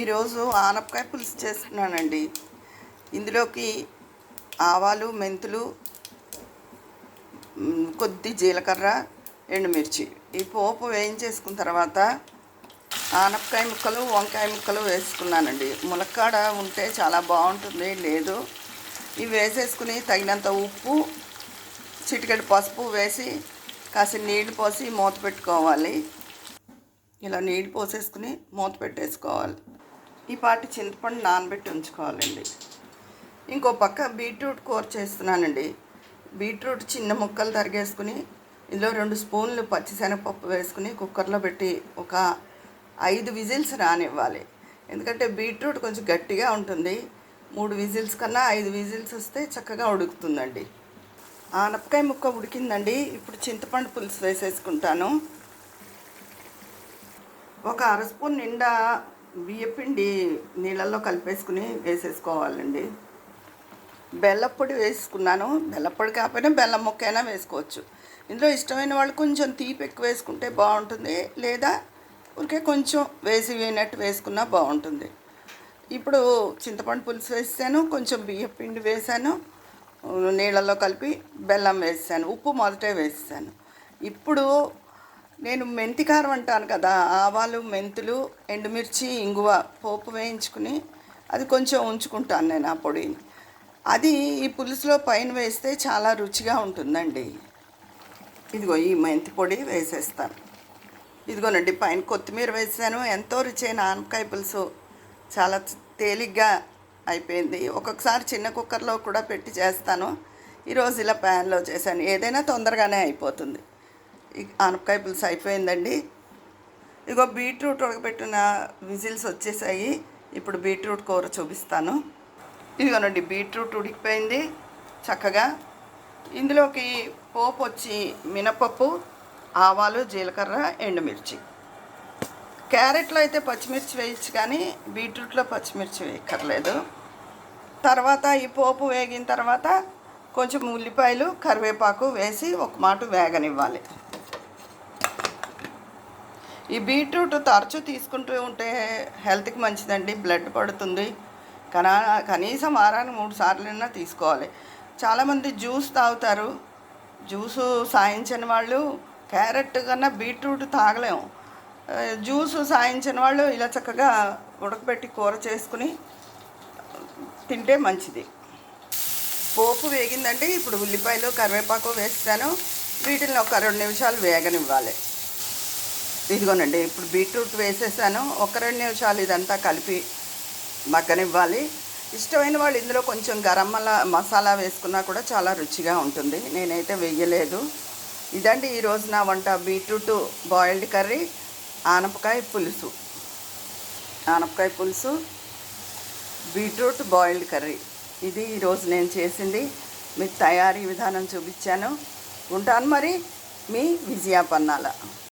ఈరోజు ఆనపకాయ పులుసు చేస్తున్నానండి. ఇందులోకి ఆవాలు మెంతులు కొద్ది జీలకర్ర ఎండుమిర్చి. ఈ పోపు వేయించేసుకున్న తర్వాత ఆనపకాయ ముక్కలు వంకాయ ముక్కలు వేసుకున్నానండి. ములక్కాడ ఉంటే చాలా బాగుంటుంది లేదు. ఇవి వేసేసుకుని తగినంత ఉప్పు చిటికెడు పసుపు వేసి కాసి నీళ్ళు పోసి మూత పెట్టుకోవాలి. ఇలా నీళ్ళు పోసేసుకుని మూత పెట్టేసుకోవాలి. ఈ పాటి చింతపండు నానబెట్టి ఉంచుకోవాలండి. ఇంకో పక్క బీట్రూట్ కూర చేస్తున్నానండి. బీట్రూట్ చిన్న ముక్కలు తరిగేసుకుని ఇందులో రెండు స్పూన్లు పచ్చిశనగపప్పు వేసుకుని కుక్కర్లో పెట్టి ఒక ఐదు విజిల్స్ రానివ్వాలి. ఎందుకంటే బీట్రూట్ కొంచెం గట్టిగా ఉంటుంది. మూడు విజిల్స్ కన్నా ఐదు విజిల్స్ వస్తే చక్కగా ఉడుకుతుందండి. ఆనపకాయ ముక్క ఉడికిందండి. ఇప్పుడు చింతపండు పులుసు వేసేసుకుంటాను. ఒక అర స్పూన్ నిండా బియ్యపిండి నీళ్ళల్లో కలిపేసుకుని వేసేసుకోవాలండి. బెల్లపొడి వేసుకున్నాను. బెల్లపొడి కాకపోయినా బెల్లం ముక్క అయినా వేసుకోవచ్చు. ఇందులో ఇష్టమైన వాళ్ళు కొంచెం తీపి ఎక్కువ వేసుకుంటే బాగుంటుంది. లేదా ఊరికే కొంచెం వేసి వేయనట్టు వేసుకున్నా బాగుంటుంది. ఇప్పుడు చింతపండు పులుసు వేసాను. కొంచెం బియ్యం పిండి వేసాను. నీళ్ళల్లో కలిపి బెల్లం వేసాను. ఉప్పు మొదటే వేసాను. ఇప్పుడు నేను మెంతి కారం అంటాను కదా ఆవాలు మెంతులు ఎండుమిర్చి ఇంగువ పోపు వేయించుకుని అది కొంచెం ఉంచుకుంటాను నేను ఆ పొడిని అది ఈ పులుసులో పైన వేస్తే చాలా రుచిగా ఉంటుందండి. ఇదిగో ఈ మెంతి పొడి వేసేస్తాను. ఇదిగోనండి పైన కొత్తిమీర వేసాను. ఎంతో రుచైన ఆనపకాయ పులుసు. చాలా తేలిగ్గా అయిపోయింది. ఒక్కొక్కసారి చిన్న కుక్కర్లో కూడా పెట్టి చేస్తాను. ఈరోజు ఇలా ప్యాన్లో చేశాను. ఏదైనా తొందరగానే అయిపోతుంది. ఆనపకాయ పులుసు అయిపోయిందండి. ఇగో బీట్రూట్ ఉడకబెట్టిన విజిల్స్ వచ్చేసాయి. ఇప్పుడు బీట్రూట్ కూర చూపిస్తాను. ఇదిగోనండి బీట్రూట్ ఉడికిపోయింది చక్కగా. ఇందులోకి పోపు వచ్చి మినపప్పు ఆవాలు జీలకర్ర ఎండుమిర్చి. క్యారెట్లో అయితే పచ్చిమిర్చి వేయచ్చు కానీ బీట్రూట్లో పచ్చిమిర్చి వేయక్కర్లేదు. తర్వాత ఈ పోపు వేగిన తర్వాత కొంచెం ఉల్లిపాయలు కరివేపాకు వేసి ఒక మాట వేగనివ్వాలి. ఈ బీట్రూట్ తరచూ తీసుకుంటూ ఉంటే హెల్త్కి మంచిదండి బ్లడ్ పడుతుంది. కనా కనీసం వారానికి మూడు సార్లైనా తీసుకోవాలి. చాలామంది జ్యూస్ తాగుతారు. జ్యూసు సాయించని వాళ్ళు క్యారెట్ కన్నా బీట్రూట్ తాగలేము. జ్యూస్ సాయించిన వాళ్ళు ఇలా చక్కగా ఉడకబెట్టి కూర చేసుకుని తింటే మంచిది. పోపు వేగిందంటే ఇప్పుడు ఉల్లిపాయలు కరివేపాకు వేస్తాను. వీటిని ఒక రెండు నిమిషాలు వేగనివ్వాలి. ఇదిగోనండి ఇప్పుడు బీట్రూట్ వేసేసాను. ఒక రెండు నిమిషాలు ఇదంతా కలిపి మగ్గనివ్వాలి. ఇష్టమైన వాళ్ళు ఇందులో కొంచెం గరం మసాలా వేసుకున్నా కూడా చాలా రుచిగా ఉంటుంది. నేనైతే వెయ్యలేదు ఇదండి ఈరోజు నా వంట బీట్రూట్ బాయిల్డ్ కర్రీ ఆనపకాయ పులుసు. ఆనపకాయ పులుసు బీట్రూట్ బాయిల్డ్ కర్రీ. ఇది ఈరోజు నేను చేసింది. మీకు తయారీ విధానం చూపించాను. ఉంటాను మరి మీ విజయాపన్నాల